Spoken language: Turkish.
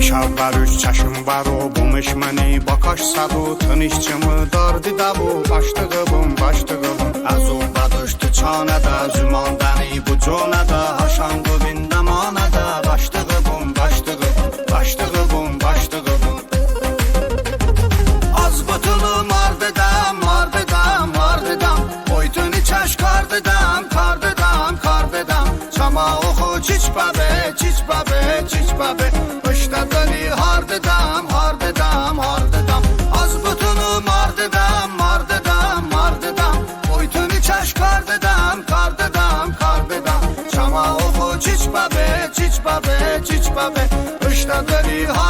Yaşarlar üç çaşım var o bulmuş məni Bakaş sadı tınışçımı dardı da bu Başlığım başlığım Azuba düştü çana da Zümandani bu cona da Haşan gövün mana da Başlığım başlığım Başlığım başlığım Az butulu mardedam mardedam mardedam. Oytun içəş kardedam kardedam kardedam Çama oxu çiç babe çiç babe çiç babe çiç babe çiç babe çiç babe Işladani hardedam